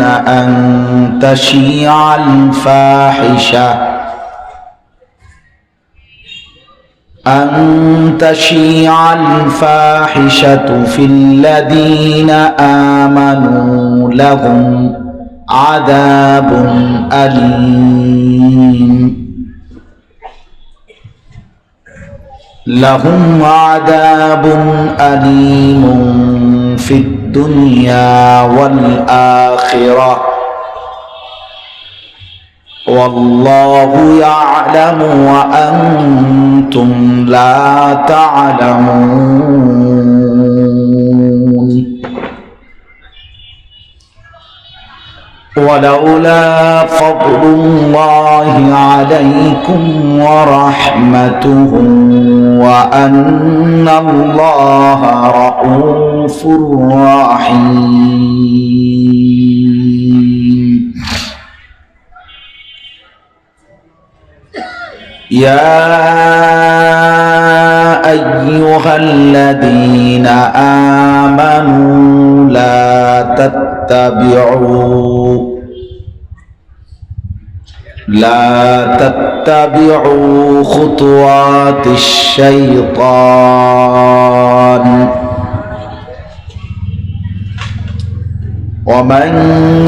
أن تشيع الفاحشة. أن تشيع الفاحشة في الذين آمنوا لهم عذاب أليم. لهم عذاب أليم في الدنيا والآخرة. والله يعلم وأنتم لا تعلمون. ولولا فضل الله عليكم ورحمته وأن الله رؤوف رحيم. يا أيها الذين آمنوا لا تتبعوا. لا تتبعوا خطوات الشيطان. ومن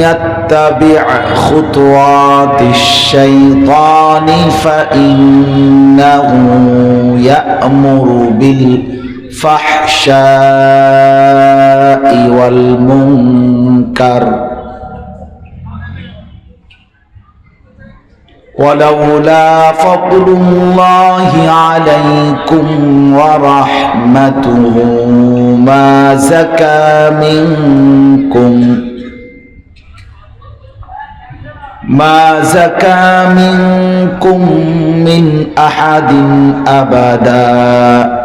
يتبع خطوات الشيطان فإنه يأمر بالفحشاء والمنكر ولولا فضل الله عليكم ورحمته ما زكى منكم ما زكى منكم من أحد أبدا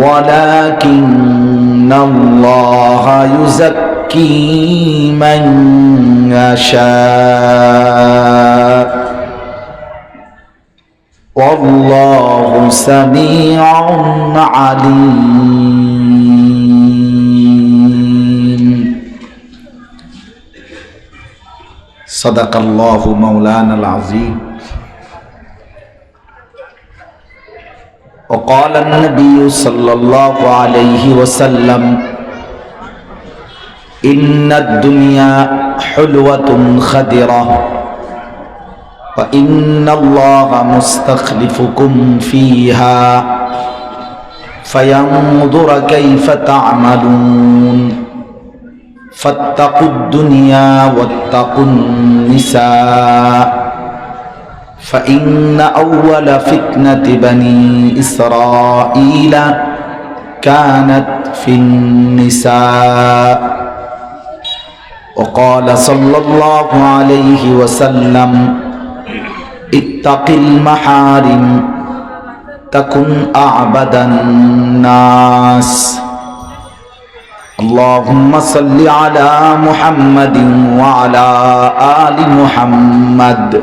ولكن الله يزكي من يشاء. والله سميع عليم. صدق الله مولانا العظيم. وقال النبي صلى الله عليه وسلم إن الدنيا حلوة خدرة وإن الله مستخلفكم فيها فينظر كيف تعملون فاتقوا الدنيا واتقوا النساء. فإن أول فتنة بني إسرائيل كانت في النساء. وقال صلى الله عليه وسلم اتق المحارم تكن أعبد الناس. اللهم صل على محمد وعلى آل محمد.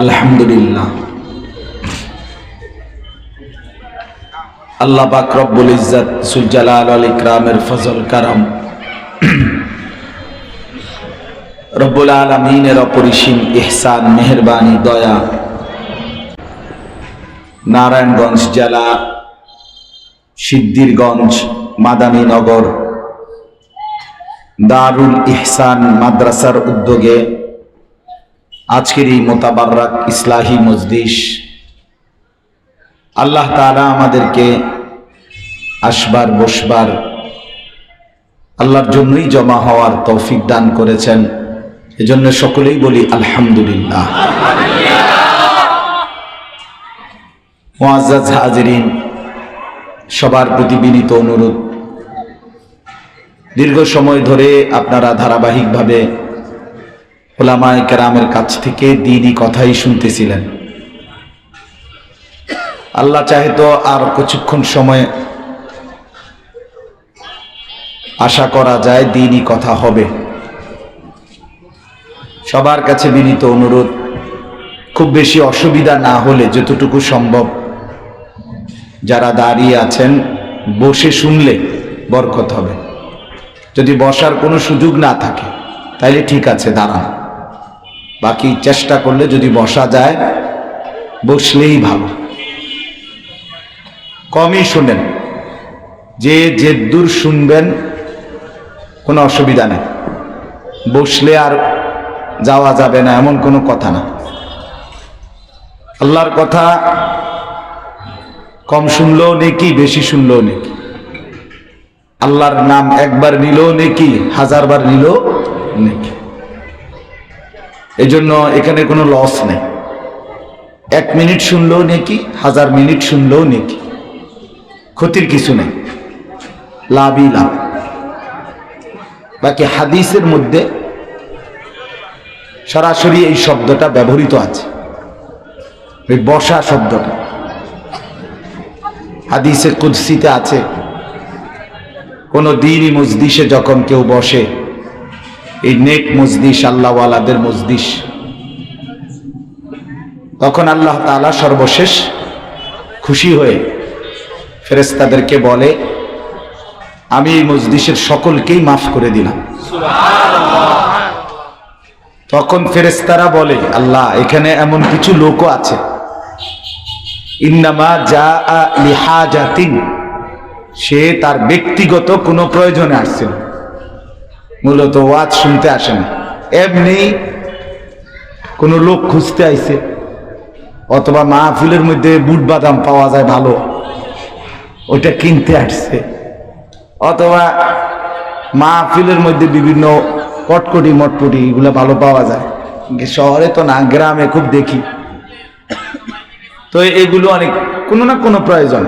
আলহামদুলিল্লাহ। আল্লাহ পাক রব্বুল ইজ্জত সুলজালাল আল ইকরামের ফজল কারাম। রব্বুল আলমিনের অপরিসীম ইহসান, মেহরবানি, দয়া। নারায়ণগঞ্জ জেলা সিদ্দিরগঞ্জ মাদানীনগর দারুল ইহসান মাদ্রাসার উদ্যোগে আজকের এই মোতাবাররাক ইসলাহি মজলিস, আল্লাহ তাআলা আমাদেরকে আসবার, বসবার, আল্লাহর জন্যই জমা হওয়ার তৌফিক দান করেছেন। এজন্য সকলেই বলি আলহামদুলিল্লাহ। মুআজ্জাজ হাজিরিন, সবার প্রতি বিনীত অনুরোধ। দীর্ঘ সময় ধরে আপনারা ধারাবাহিকভাবে ওলামায় কেরামের কাছ থেকে দিনই কথাই শুনতেছিলেন। আল্লাহ চাহে তো আর কিছুক্ষণ সময় আশা করা যায় দিনই কথা হবে। সবার কাছে বিনীত অনুরোধ, খুব বেশি অসুবিধা না হলে যতটুকু সম্ভব যারা দাঁড়িয়ে আছেন, বসে শুনলে বরকত হবে। যদি বসার কোনো সুযোগ না থাকে, তাইলে ঠিক আছে, দাঁড়ান। বাকি চেষ্টা করলে যদি বসা যায়, বসলেই ভালো। কমই শুনেন, যে যে দূর শুনবেন, কোনো অসুবিধা নেই। বসলে আর যাওয়া যাবে না, এমন কোনো কথা না। আল্লাহর কথা কম শুনলেও নেকি, বেশি শুনলেও নেকি। আল্লাহর নাম একবার নিলেও নেকি, হাজারবার নিলেও নেকি। এই জন্য এখানে কোনো লস নেই। এক মিনিট শুনলেও নেকি, হাজার মিনিট শুনলেও নেকি। ক্ষতির কিছু নেই। লাভই লাভ। বাকি হাদিসের মধ্যে সরাসরি এই শব্দটা ব্যবহৃত আছে। ওই বসা শব্দটা। হাদিসে কুদ্সিতে আছে, কোনো দিনই মজদিসে যখন কেউ বসে এই নেক মজদিস আল্লাহওয়ালাদের মজদিস তখন আল্লাহ তাআলা সর্বশেষ খুশি হয়ে ফেরেস্তাদেরকে বলে, আমি এই মজদিসের সকলকেই মাফ করে দিলাম। তখন ফেরেস্তারা বলে, আল্লাহ, এখানে এমন কিছু লোকও আছে। ইন্নামা যা লিহাজাতিন। সে তার ব্যক্তিগত কোনো প্রয়োজনে আসছিল মূলত ওয়াজ শুনতে আসে না এমনি কোনো লোক খুঁজতে আইছে, অথবা মাহফিলের মধ্যে বুট বাদাম পাওয়া যায় ভালো ওটা কিনতে আসছে, অথবা মাহফিলের মধ্যে বিভিন্ন কটকটি মটকটি এগুলো ভালো পাওয়া যায়। শহরে তো না, গ্রামে খুব দেখি। তো এগুলো অনেক, কোনো না কোনো প্রয়োজন।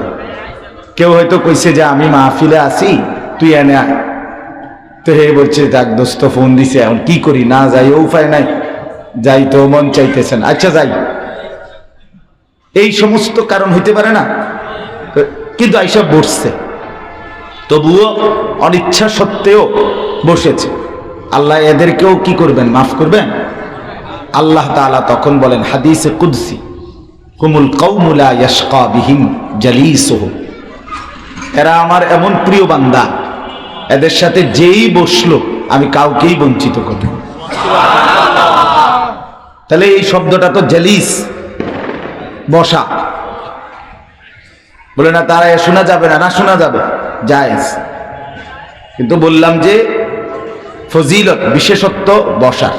কেউ হয়তো কইছে যে আমি মাহফিলে আসি তুই এনে আয়। তো হে বলছে যাক দোস্ত ফোন দিছে, এখন কি করি? না যাই উপায় নাই। যাই তো, মন চাইতেছেন আচ্ছা যাই। এই সমস্ত কারণ হইতে পারে না? কিন্তু আইসা বসছে। তবুও অনিচ্ছা সত্ত্বেও বসেছে। আল্লাহ এদেরকেও কি করবেন? মাফ করবেন? আল্লাহ তাআলা তখন বলেন, হাদিসে কুদসি, হুমুল কৌমুলা ইয়াশকা বিহীন জালিসুহু। এরা আমার এমন প্রিয় বান্দা এদের সাথে যেই বসল, আমি কাউকেই বঞ্চিত করব তাহলে এই শব্দটা তো জালিস, বসা। বলে, না, তারা শোনা যাবে না না শোনা যাবে, জায়েজ। কিন্তু বললাম যে, ফজিলত, বিশেষত্ব বসার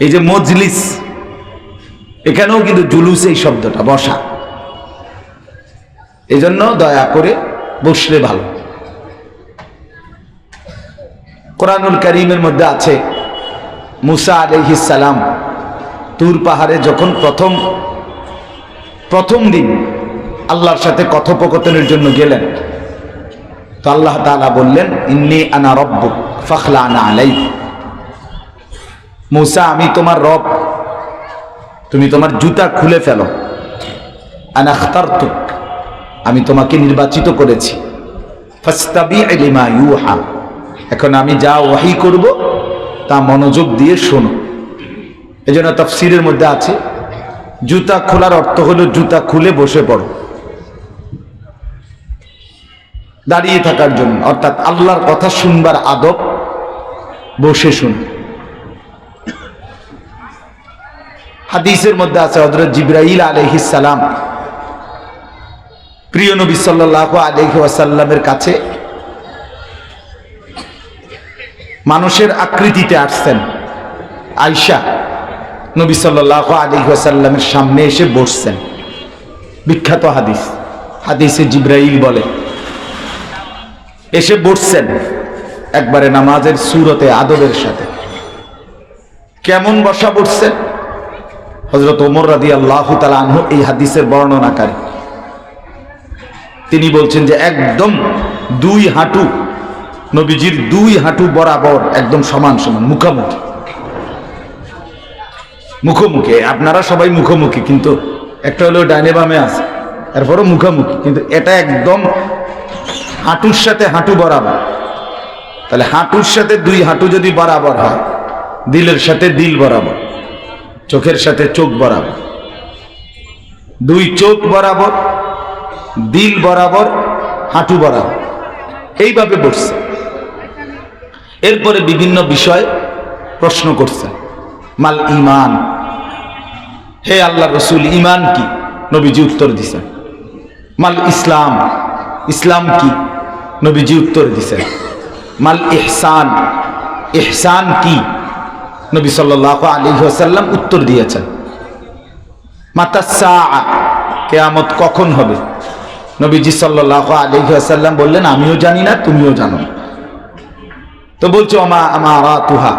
এই যে মজলিস, এখানেও কিন্তু জুলুস এই শব্দটা, বসা। এই জন্য দয়া করে বসলে ভালো। কোরআনুল করিমের মধ্যে আছে, মুসা সালাম, তুর পাহাড়ে যখন প্রথম প্রথম দিন আল্লাহর সাথে কথোপকথনের জন্য গেলেন, তো আল্লাহ তাআলা বললেন, ইন্নি আনা রব্বুক ফখলা আনা আলাই মুসা, আমি তোমার রব, তুমি তোমার জুতা খুলে ফেলো। আনা আখতারতুক, আমি তোমাকে নির্বাচিত করেছি। ফাস্তাবি লিমা ইউহা। এখন আমি যা ওয়াহি করব, তা মনোযোগ দিয়ে শোনো। এই জন্য তফসিরের মধ্যে আছে, জুতা খোলার অর্থ হলো জুতা খুলে বসে পড়ো। দাঁড়িয়ে থাকার জন্য, অর্থাৎ আল্লাহর কথা শুনবার আদব বসে শুন। হাদিসের মধ্যে আছে হজরত জিব্রাইল আলহিস সালাম, প্রিয় নবী সাল্লাহ আলহি ওয়াসাল্লামের কাছে মানুষের আকৃতিতে আসছেন। আয়সা নবী সাল্লাহ আলী ওয়াসাল্লামের সামনে এসে বসছেন। বিখ্যাত হাদিস। হাদিসে জিব্রাইল বলে, এসে বসছেন একবারে নামাজের সুরতে, আদবের সাথে। কেমন বসা বসছেন হজরত ওমর রাদি আল্লাহ আনহু এই হাদিসের বর্ণনাকারী। তিনি বলছেন যে একদম দুই হাঁটু নবীজির দুই হাঁটু বরাবর একদম সমান সমান, মুখামুখি। মুখোমুখি, আপনারা সবাই মুখোমুখি, কিন্তু একটা হলো ডাইনে বামে আছে, এরপরও মুখোমুখি, কিন্তু এটা একদম হাঁটুর সাথে হাঁটু বরাবর। তাহলে হাঁটুর সাথে দুই হাঁটু যদি বরাবর হয়, দিলের সাথে দিল বরাবর, চোখের সাথে চোখ বরাবর। দুই চোখ বরাবর, দিল বরাবর, হাঁটু বরাবর। এইভাবে বসছে। এরপরে বিভিন্ন বিষয় প্রশ্ন করছেন মাল ইমান। হে আল্লাহ রসুল, ইমান কি? নবীজি উত্তর দিছেন মাল ইসলাম। ইসলাম কি? নবীজি উত্তর দিছেন মাল ইহসান। ইহসান কি? নবী সাল্লাহ আলী সাল্লাম উত্তর দিয়েছেন। মাতাসা কেয়ামত কখন হবে? নবীজি সাল্লাহ আলী সাল্লাম বললেন, আমিও জানি না, তুমিও জানো না। তো বলছো, আমা আমারা তুহা।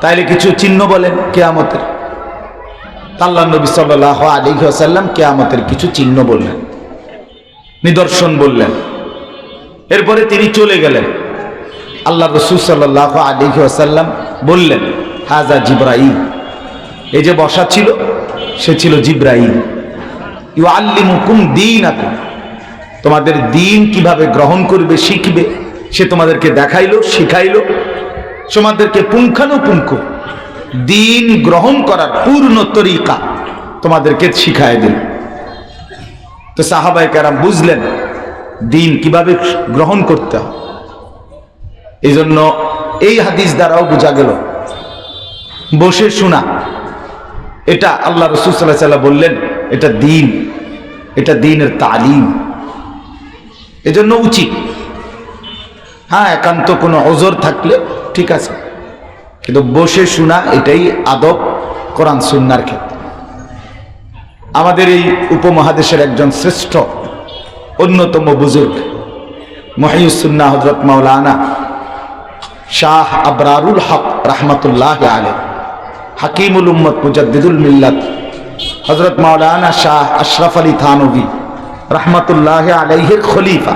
তাইলে কিছু চিহ্ন বলেন, কেয়ামতের। আল্লাহ নবী সাল্লাহ আলী সাল্লাম কেয়ামতের কিছু চিহ্ন বললেন, নিদর্শন বললেন। এরপরে তিনি চলে গেলেন। আল্লাহ রসুল সাল্লাহ আলী সাল্লাম বললেন, হাজা জিব্রাইল। এই যে বসা ছিল, সে ছিল জিব্রাইল। ইউ আল্লিমুকুম দিন তোমাদের দিন কীভাবে গ্রহণ করবে, শিখবে? সে তোমাদেরকে দেখাইলো, শিখাইলো। তোমাদেরকে পুঙ্খানুপুঙ্খ দিন গ্রহণ করার পূর্ণ তরিকা তোমাদেরকে শিখায় দিল। তো সাহাবাই কারাম বুঝলেন দিন কীভাবে গ্রহণ করতে হয়। এই জন্য এই হাদিস দ্বারাও বোঝা গেল। বসে শোনা, এটা আল্লাহ রসুল সাল্লাহ বললেন, এটা দিন, এটা দিনের তালিম। এজন্য উচিত হ্যাঁ একান্ত কোনো অজর থাকলে ঠিক আছে। কিন্তু বসে শোনা এটাই আদব কোরআন সুন্নার ক্ষেত্রে। আমাদের এই উপমহাদেশের একজন শ্রেষ্ঠ, অন্যতম বুজুর্গ মহিউসুন্না হজরত মাওলানা শাহ আবরারুল হক রহমতুল্লাহ আলে হাকিমুল উম্মত মুজাদ্দিদুল মিল্লাত হজরত মাওলানা শাহ আশরাফ আলী থানবী রহমতুল্লাহ আলাইহের খলিফা।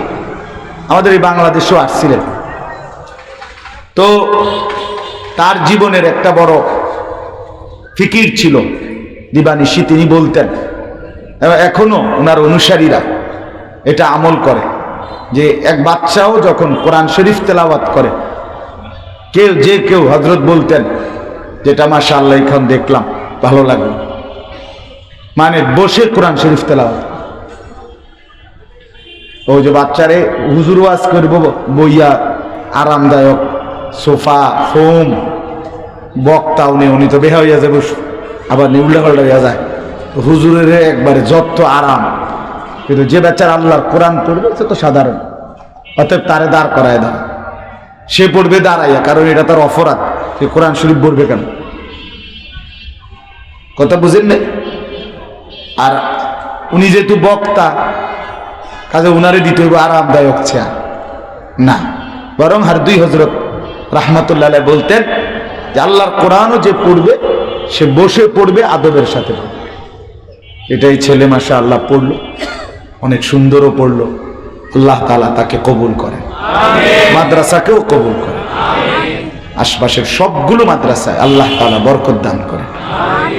আমাদের এই বাংলাদেশেও আসছিলেন তো তার জীবনের একটা বড় ফিকির ছিল দিবানিশি তিনি বলতেন। এবং এখনও ওনার অনুসারীরা এটা আমল করে, যে এক বাচ্চাও যখন কোরআন শরীফ তেলাওয়াত করে, কেউ, যে কেউ হজরত বলতেন, যেটা মাসা আল্লাহ এখন দেখলাম, ভালো লাগল। মানে বসে কোরআন শরীফ তেলাওয়াত ও যে বাচ্চারে হুজুর ওয়াজ করব, বইয়া আরামদায়ক সোফা, ফোম, বক্তা উনি উনি তো বেহা হইয়া যাবে, আবার নিউলে হইয়া যায়। হুজুরের একবারে যত আরাম। কিন্তু যে বেচার আল্লাহর কোরআন পড়বে, সে তো সাধারণ। অতএব তারে দাঁড় করায় দাও। সে পড়বে দাঁড়াইয়া, কারণ এটা তার অপরাধ। সে কোরআন শরীফ পড়বে কেন? কথা বুঝেন না আর উনি যেহেতু বক্তা কাজে উনারে দিতে হইব আরামদায়ক চেয়ার না। বরং হার দুই হজরত রাহমাতুল্লাহ বলতেন যে আল্লাহর কোরআনও যে পড়বে সে বসে পড়বে আদবের সাথে। এটাই ছেলে মাসা আল্লাহ পড়ল অনেক সুন্দরও পড়ল। আল্লাহ তালা তাকে কবুল করেন। মাদ্রাসাকেও কবুল করেন। আশপাশের সবগুলো মাদ্রাসায় আল্লাহ তালা বরকত দান করেন।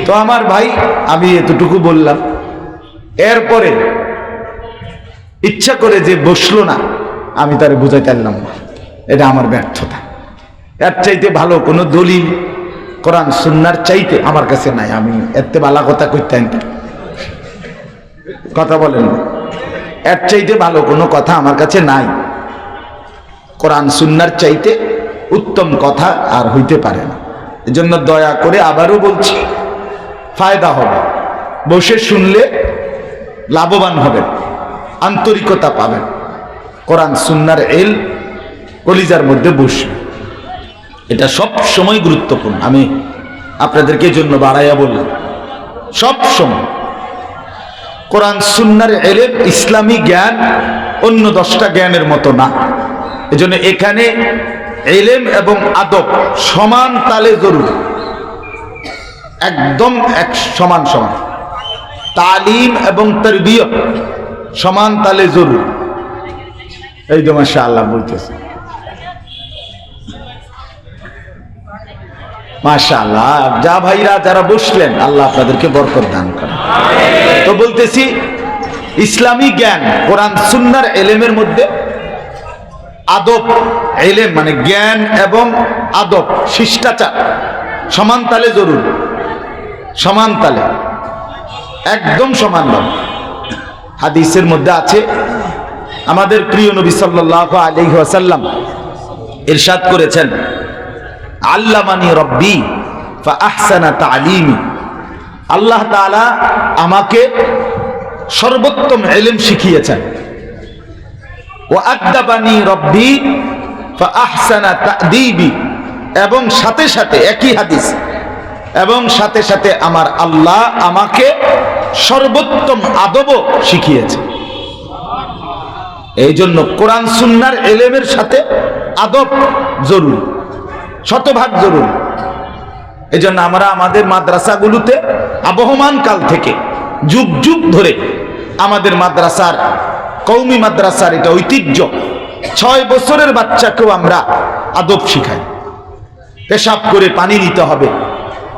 তো আমার ভাই আমি এতটুকু বললাম। এরপরে ইচ্ছা করে যে বসল না, আমি তারে বুঝাইতে পারলাম না। এটা আমার ব্যর্থতা। এর চাইতে ভালো কোনো দলিল কোরআন সুন্নার চাইতে আমার কাছে নাই। আমি এতে বালা কথা করতে কথা বলেন। এর চাইতে ভালো কোনো কথা আমার কাছে নাই। কোরআন সুন্নার চাইতে উত্তম কথা আর হইতে পারে না। এজন্য দয়া করে আবারও বলছি, ফায়দা হবে। বসে শুনলে লাভবান হবেন। আন্তরিকতা পাবেন। কোরআন, সুন্নার এল কলিজার মধ্যে বসবে এটা সব সময় গুরুত্বপূর্ণ। আমি আপনাদেরকে জন্য বাড়াইয়া বললাম, সব সময়। কোরআন, সুন্নার এলেম ইসলামী জ্ঞান অন্য দশটা জ্ঞানের মতো না। এজন্য এখানে এলেম এবং আদব সমান তালে জরুরি। একদম এক সমান সমান। তালিম এবং তরবিয়ত সমান তালে জরুরি এই তো মাসা আল্লাহ বলতেছে। মাশা আল্লাহ যা ভাইরা, যারা বসলেন, আল্লাহ আপনাদেরকে দান তো বলতেছি, ইসলামী জ্ঞান, কোরআন, সুন্নার এলেমের মধ্যে আদব, এলেম মানে জ্ঞান এবং আদব, শিষ্টাচার, সমান তালে জরুরি। সমান তালে। একদম সমান হাদিসের মধ্যে আছে, আমাদের প্রিয় নবী সাল্লাহ আলাইহি ওয়াসাল্লাম ইরশাদ করেছেন, আল্লামানি রব্বি আহসানা তালিমি। আল্লাহ তাআলা আমাকে সর্বোত্তম এলেম শিখিয়েছেন ও আদাবানি রব্বি আহসানা তাদিবি। এবং সাথে সাথে একই হাদিস, এবং সাথে সাথে আমার আল্লাহ আমাকে সর্বোত্তম আদবও শিখিয়েছে। এই জন্য কোরআন সুন্নার এলেমের সাথে আদব জরুরি, শতভাগ জরুরি। এই জন্য আমরা আমাদের মাদ্রাসাগুলোতে আবহমান কাল থেকে যুগ যুগ ধরে আমাদের মাদ্রাসার কৌমি মাদ্রাসার এটা ঐতিহ্য, ছয় বছরের বাচ্চাকেও আমরা আদব শিখাই। পেশাব করে পানি নিতে হবে,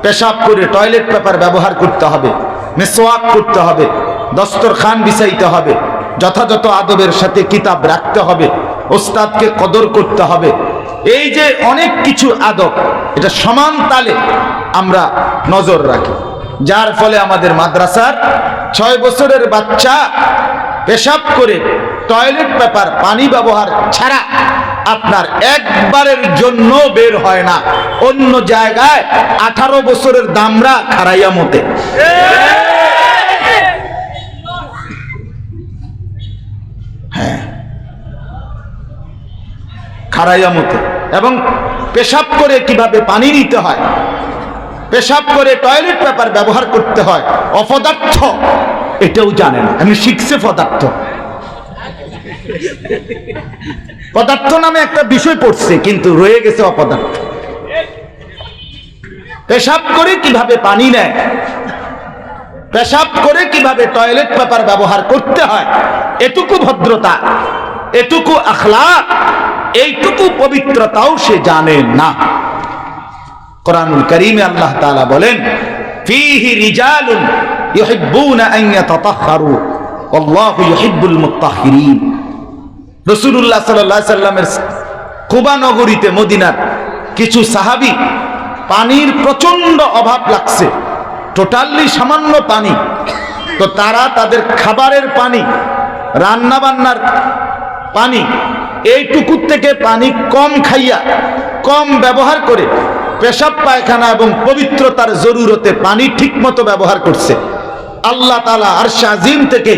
পেশাব করে টয়লেট পেপার ব্যবহার করতে হবে মেসোয়াক করতে হবে, দস্তরখান বিছাইতে হবে, যথাযথ আদবের সাথে কিতাব রাখতে হবে, ওস্তাদকে কদর করতে হবে। এই যে অনেক কিছু আদব, এটা সমান তালে আমরা নজর রাখি। যার ফলে আমাদের মাদ্রাসার ছয় বছরের বাচ্চা পেশাব করে টয়লেট পেপার পানি ব্যবহার ছাড়া আপনার একবারের জন্য বের হয় না। অন্য জায়গায় আঠারো বছরের দামরা খারাইয়া মতে হ্যাঁ। খারাইয়া মতে এবং পেশাব করে কীভাবে পানি নিতে হয়, পেশাব করে টয়লেট পেপার ব্যবহার করতে হয়, অপদার্থ, এটাও জানে না। আমি শিখছে পদার্থ। পদার্থ নামে একটা বিষয় পড়ছে, কিন্তু রয়ে গেছে অপদার্থ। পেশাব করে কীভাবে পানি নেয়, পেশাব করে কীভাবে টয়লেট পেপার ব্যবহার করতে হয়, এটুকু ভদ্রতা, এটুকু আখলাক, এইটুকু পবিত্রতাও সে জানে না। কোরআনুল করিমে আল্লাহ তালা বলেন, ফিহি রিজালুন ইউহিব্বুনা আল্লাহু ইউহিব্বুল মুত্তাহহিরিন আলাইহি সাল্লামের কুবা নগরীতে, মদিনার কিছু সাহাবী পানির প্রচণ্ড অভাব লাগছে, টোটালি সামান্য পানি। তো তারা তাদের খাবারের পানি রান্না বান্নার পানি এইটুকুর থেকে পানি কম খাইয়া, কম ব্যবহার করে পেশাব পায়খানা এবং পবিত্রতার জরুরতে পানি ঠিকমতো ব্যবহার করছে। আল্লাহ তালা আর শাহিম থেকে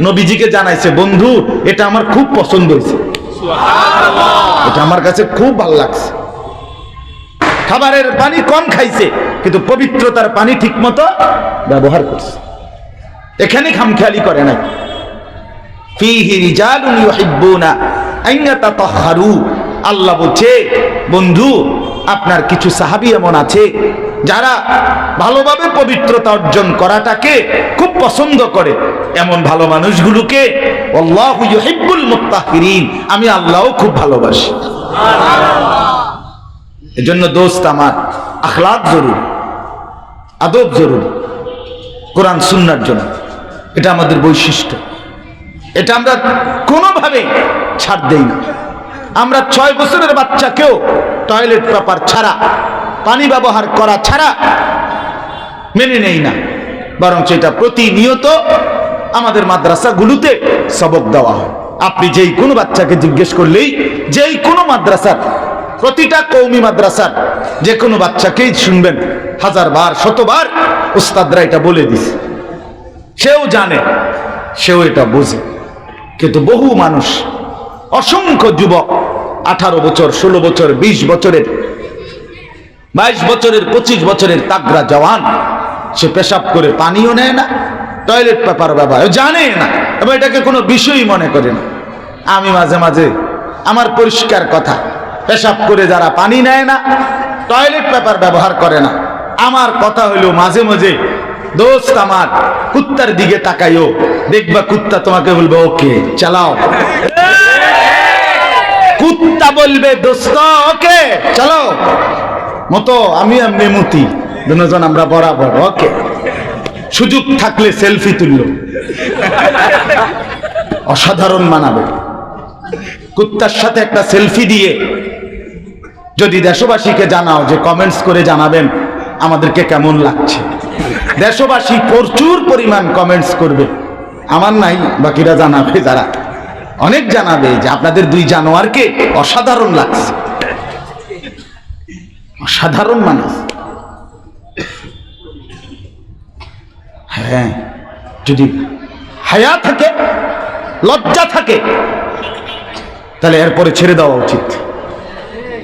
নবীজিকে জানাইছে বন্ধু এটা আমার খুব পছন্দ হয়েছে। এটা আমার কাছে খুব ভালো লাগছে। খাবারের পানি কম খাইছে কিন্তু পবিত্রতার পানি ঠিকমতো ব্যবহার করছে। এখানে খামখেয়ালি করে নাই। আল্লাহ বলছে বন্ধু আপনার কিছু সাহাবি এমন আছে যারা ভালোভাবে পবিত্রতা অর্জন করাটাকে খুব পছন্দ করে, এমন ভালো মানুষগুলোকে আমি আল্লাহও খুব ভালোবাসি। এজন্য দোস্ত আমার, আখলাক জরুরি, আদব জরুরি, কোরআন সুন্নার জন্য। এটা আমাদের বৈশিষ্ট্য। এটা আমরা কোনোভাবে ছাড় দেই না। আমরা ছয় বছরের বাচ্চাকেও টয়লেট পেপার ছাড়া পানি ব্যবহার করা ছাড়া মেনে নেই না। বরং সেটা প্রতিনিয়ত আমাদের মাদ্রাসাগুলোতে সবক দেওয়া হয়। আপনি যেই কোনো বাচ্চাকে জিজ্ঞেস করলেই যেই কোনো মাদ্রাসার, প্রতিটা কৌমি মাদ্রাসার যে কোনো বাচ্চাকেই শুনবেন। হাজার বার শতবার উস্তাদরা এটা বলে দিছে। সেও জানে, সেও এটা বোঝে। কিন্তু বহু মানুষ, অসংখ্য যুবক, আঠারো বছর, ষোলো বছর ২০ বছরের বাইশ বছরের পঁচিশ বছরের তাগরা জওয়ান সে পেশাব করে পানিও নেয় না টয়লেট পেপার ব্যবহার জানে না এবং এটাকে কোনো বিষয়ই মনে করে না। আমি মাঝে মাঝে আমার পরিষ্কার কথা পেশাব করে যারা পানি নেয় না টয়লেট পেপার ব্যবহার করে না। আমার কথা হইল মাঝে মাঝে দোস্ত আমার কুত্তার দিকে তাকাইও দেখবা কুত্তা তোমাকে বলবে ওকে চালাও। কুত্তা বলবে দোস্ত ওকে চলো মতো আমি এমনি মতি। দুজন আমরা বরাবর, ওকে। সুযোগ থাকলে সেলফি তুলল। অসাধারণ মানাবে। কুত্তার সাথে একটা সেলফি দিয়ে যদি দেশবাসীকে জানাও যে কমেন্টস করে জানাবেন, আমাদেরকে কেমন লাগছে। দেশবাসী প্রচুর পরিমাণ কমেন্টস করবে। আমার নাই, বাকিরা জানাবে যারা। অনেক জানাবে যে আপনাদের দুই জানোয়ারকে অসাধারণ লাগছে। অসাধারণ মানুষ। হ্যাঁ যদি হায়া থাকে, লজ্জা থাকে, তাহলে এরপরে ছেড়ে দেওয়া উচিত।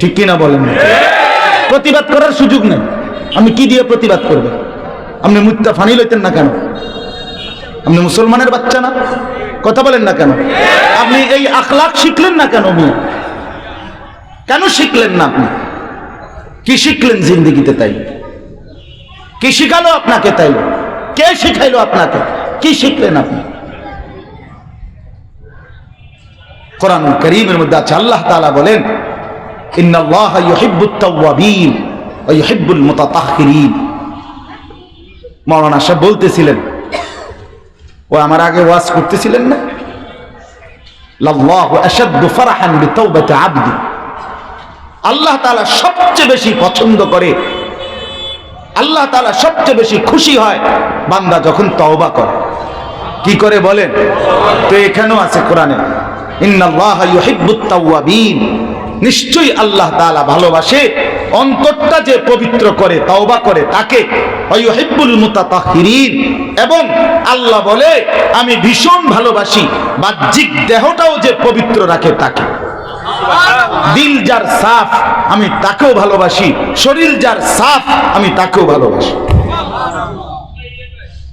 ঠিক কিনা বলেন? প্রতিবাদ করার সুযোগ নেই। আমি কি দিয়ে প্রতিবাদ করবে? আপনি মুত্তা ফানি লইতেন না কেন? আপনি মুসলমানের বাচ্চা না? কথা বলেন না কেন? আপনি এই আখলাখ শিখলেন না কেন কেন শিখলেন না আপনি? কি শিখলেন জিন্দগিতে তাই? কি শিখালো আপনাকে তাই? কে শিখাইলো আপনাকে? কি শিখলেন আপনি? কোরআন করিমের মধ্যে আছে, আল্লাহ তাআলা বলেন মাওলানা সাহেব বলতেছিলেন, ও আমার আগে ওয়াজ করতেছিলেন না? লাল্লাহু আশাদ্দু ফারাহান বিতাওবাতি আবদি। আল্লাহ তালা সবচেয়ে বেশি পছন্দ করে। আল্লাহ তালা সবচেয়ে বেশি খুশি হয় বান্দা যখন তওবা করে। কি করে বলেন? তো এখানেও আছে কোরআনে। নিশ্চয়ই আল্লাহ তাআলা ভালোবাসে। অন্তরটা যে পবিত্র করে, তাওবা করে, তাকে এবং আল্লাহ বলে, আমি ভীষণ ভালোবাসি। বাহ্যিক দেহটাও যে পবিত্র রাখে, তাকে। দিল যার সাফ, আমি তাকেও ভালোবাসি। শরীর যার সাফ, আমি তাকেও ভালোবাসি।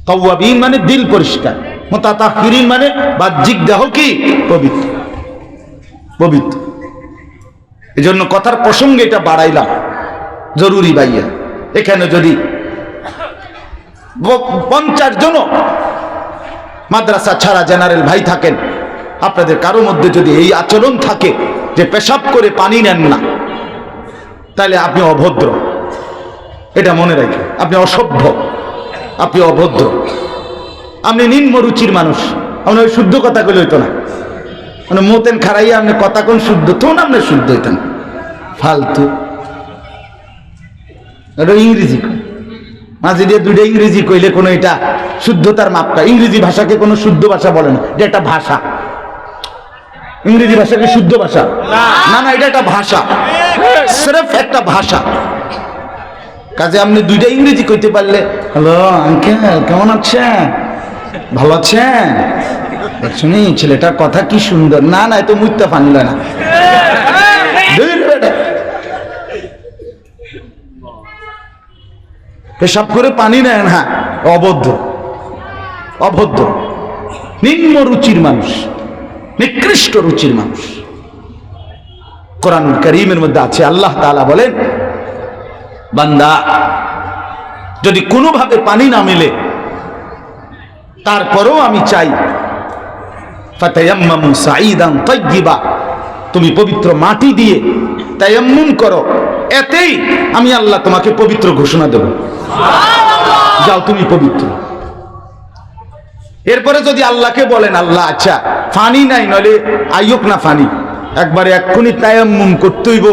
তওয়াবিন মানে দিল পরিষ্কার মুতাতাহহিরিন মানে বাহ্যিক দেহ কি? পবিত্র। পবিত্র। এজন্য কথার প্রসঙ্গে এটা বাড়াইলাম। জরুরি ভাইয়া, এখানে যদি পঞ্চাশ জন মাদ্রাসা ছাড়া জেনারেল ভাই থাকেন আপনাদের কারও মধ্যে যদি এই আচরণ থাকে যে পেশাব করে পানি নেন না, তাহলে আপনি অভদ্র। এটা মনে রাখেন, আপনি অসভ্য, আপনি অভদ্র। আপনি নিম্ন রুচির মানুষ আপনি ওই শুদ্ধ কথা কইলে হইতো না। মানে মোতেন খারাইয়া আপনি কথা কোন শুদ্ধ তো না আপনি শুদ্ধ হইতেন। ফালতু। ইংরেজি মাঝে দিয়ে দুইটা ইংরেজি কইলে কোনো এটা শুদ্ধতার মাপটা। ইংরেজি ভাষাকে কোনো শুদ্ধ ভাষা বলে না এটা একটা ভাষা। ইংরেজি ভাষাকে শুদ্ধ ভাষা। না। না এটা একটা ভাষা। স্রেফ একটা ভাষা। কাজে আপনি দুইটা ইংরেজি কইতে পারলে হ্যালো আঙ্কেল কেমন আছেন? ভালো আছেন? শুনি ছেলেটার কথা কি সুন্দর। না না এত মুইতে ফানল না। পেশাব করে পানি নেয় না অবদ্ধ। অভদ্র নিম্ন রুচির মানুষ। নিকৃষ্ট রুচির মানুষ। কোরআন করিমের মধ্যে আছে, আল্লাহ তালা বলেন, বান্দা, যদি কোনোভাবে পানি না মেলে, তারপরেও আমি চাই, ফাতায়াম্মামু সাঈদান তাইয়্যিবা, তুমি পবিত্র মাটি দিয়ে তায়াম্মুম করো, এতেই আমি আল্লাহ তোমাকে পবিত্র ঘোষণা দেব। যাও তুমি পবিত্র। এরপরে যদি আল্লাহকে বলেন আল্লাহ আচ্ছা ফানি নাই নলে আইয়ক না ফানি? একবারে এক্ষুনি তায়াম্মুম করতেইব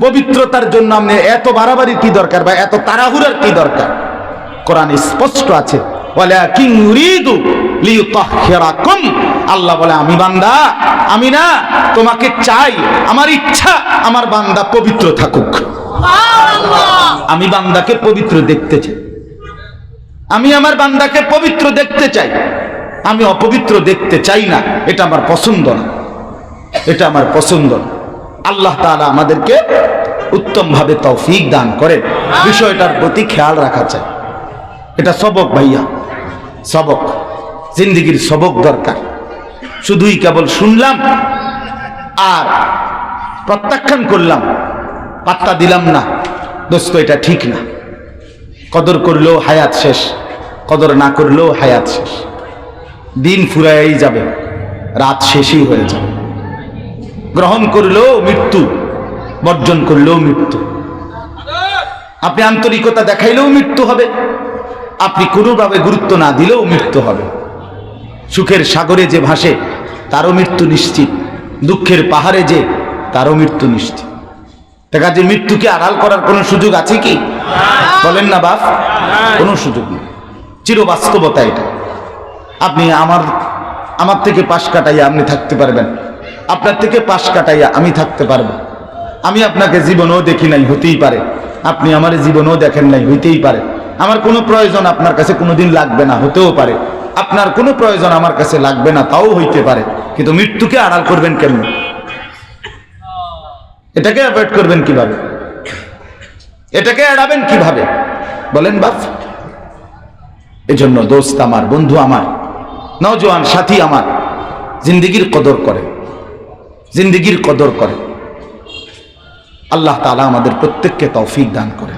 পবিত্রতার জন্য আপনি এত বাড়াবাড়ির কি দরকার বা এত তাড়াহুড়ার কি দরকার? কোরআন স্পষ্ট আছে। আল্লাহ বলে আমি বান্দা আমি না তোমাকে চাই আমার ইচ্ছা আমার বান্দা পবিত্র থাকুক। আমি বান্দাকে পবিত্র দেখতে চাই। আমি আমার বান্দাকে পবিত্র দেখতে চাই। আমি অপবিত্র দেখতে চাই না। এটা আমার পছন্দ না। এটা আমার পছন্দ না। আল্লাহ তালা আমাদেরকে উত্তমভাবে তৌফিক দান করেন। বিষয়টার প্রতি খেয়াল রাখা চাই। এটা সবক ভাইয়া, সবক। জিন্দিগির সবক দরকার। শুধুই কেবল শুনলাম আর প্রত্যাখ্যান করলাম। পাত্তা দিলাম না। দোস্ত, এটা ঠিক না। কদর করলেও হায়াত শেষ, কদর না করলেও হায়াত শেষ। দিন ফুরাই যাবে, রাত শেষই হয়ে যাবে। গ্রহণ করলেও মৃত্যু, বর্জন করলেও মৃত্যু। আপনি আন্তরিকতা দেখাইলেও মৃত্যু হবে, আপনি কোনোভাবে গুরুত্ব না দিলেও মৃত্যু হবে। সুখের সাগরে যে ভাসে, তারও মৃত্যু নিশ্চিত, দুঃখের পাহাড়ে যে, তারও মৃত্যু নিশ্চিত। যে মৃত্যুকে আড়াল করার কোনো সুযোগ আছে কি? বলেন না বাপ, কোনো সুযোগ নেই। চির বাস্তবতা এটা। আপনি আমার আমার থেকে পাশ কাটাইয়া আপনি থাকতে পারবেন। আপনার থেকে পাশ কাটাইয়া আমি থাকতে পারব। আমি আপনাকে জীবনেও দেখি নাই, হতেই পারে। আপনি আমার জীবনেও দেখেন নাই, হইতেই পারে। আমার কোনো প্রয়োজন আপনার কাছে কোনোদিন লাগবে না, হতেও পারে। আপনার কোনো প্রয়োজন আমার কাছে লাগবে না, তাও হইতে পারে। কিন্তু মৃত্যুকে আড়াল করবেন কেমন? এটাকে অ্যাভয়েড করবেন কীভাবে? এটাকে এড়াবেন কীভাবে? বলেন, বাপ, এজন্য দোস্ত আমার, বন্ধু আমার নজওয়ান সাথী আমার, জিন্দিগির কদর করে, জিন্দিগির কদর করে। আল্লাহ তালা আমাদের প্রত্যেককে তৌফিক দান করে